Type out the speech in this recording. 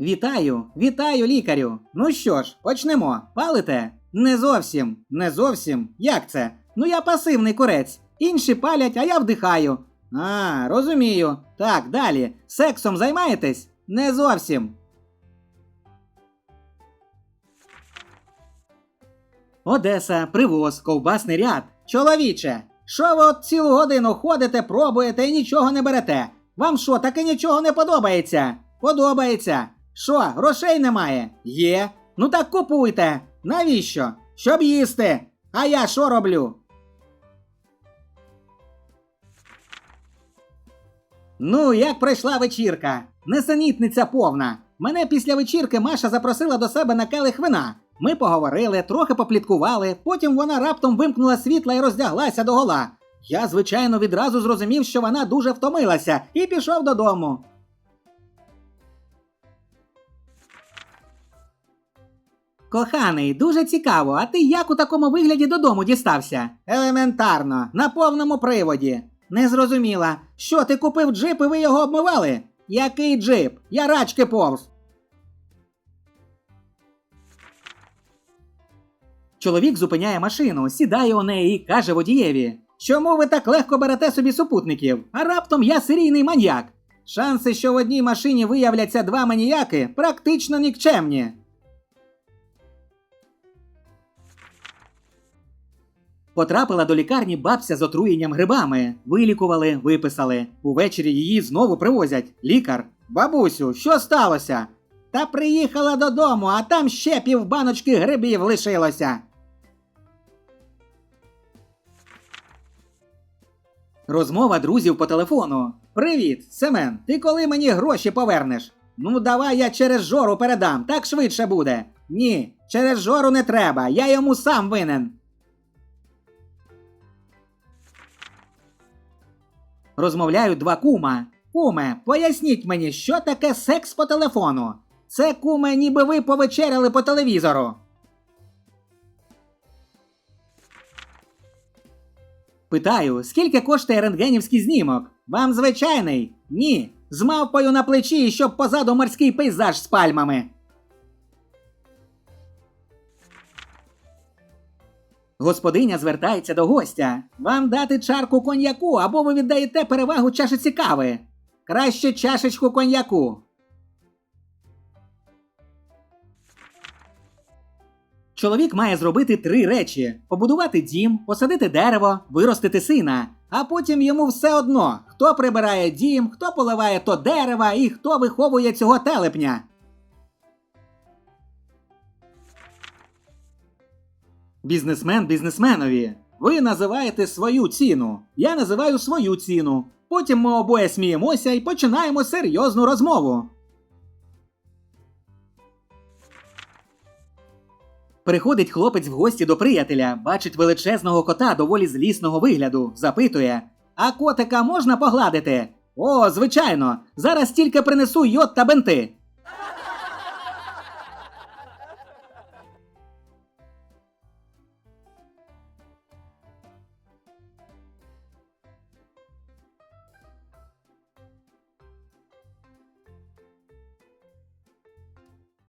Вітаю, вітаю, лікарю. Ну що ж, почнемо. Палите? Не зовсім, не зовсім. Як це? Ну я пасивний курець. Інші палять, а я вдихаю. А, розумію. Так, далі. Сексом займаєтесь? Не зовсім. Одеса, привоз, ковбасний ряд. Чоловіче, що ви от цілу годину ходите, пробуєте і нічого не берете? Вам що, таки нічого не подобається? Подобається. Що, грошей немає? Є. Ну так купуйте. Навіщо? Щоб їсти. А я що роблю? Ну, як пройшла вечірка? Несенітниця повна. Мене після вечірки Маша запросила до себе на келих вина. Ми поговорили, трохи попліткували, потім вона раптом вимкнула світла і роздяглася догола. Я, звичайно, відразу зрозумів, що вона дуже втомилася, і пішов додому. Коханий, дуже цікаво, а ти як у такому вигляді додому дістався? Елементарно, на повному приводі. Не зрозуміла, що ти купив джип і ви його обмивали? Який джип? Я рачки повз. Чоловік зупиняє машину, сідає у неї і каже водієві: Чому ви так легко берете собі супутників? А раптом я серійний маньяк. Шанси, що в одній машині виявляться два маніяки, практично нікчемні. Потрапила до лікарні бабця з отруєнням грибами. Вилікували, виписали. Увечері її знову привозять. Лікар. Бабусю, що сталося? Та приїхала додому, а там ще півбаночки грибів лишилося. Розмова друзів по телефону. Привіт, Семен. Ти коли мені гроші повернеш? Ну, давай я через жору передам, так швидше буде. Ні, через жору не треба, я йому сам винен. Розмовляють два кума. Куме, поясніть мені, що таке секс по телефону? Це куме, ніби ви повечеряли по телевізору. Питаю, скільки коштує рентгенівський знімок? Вам звичайний? Ні. З мавпою на плечі, щоб позаду морський пейзаж з пальмами. Господиня звертається до гостя. Вам дати чарку коньяку або ви віддаєте перевагу чашиці кави. Краще чашечку коньяку. Чоловік має зробити три речі: побудувати дім, посадити дерево, виростити сина. А потім йому все одно, хто прибирає дім, хто поливає то дерева і хто виховує цього телепня. Бізнесмен бізнесменові. Ви називаєте свою ціну. Я називаю свою ціну. Потім ми обоє сміємося і починаємо серйозну розмову. Приходить хлопець в гості до приятеля, бачить величезного кота доволі злісного вигляду, запитує: А котика можна погладити? О, звичайно, зараз тільки принесу йод та бенти.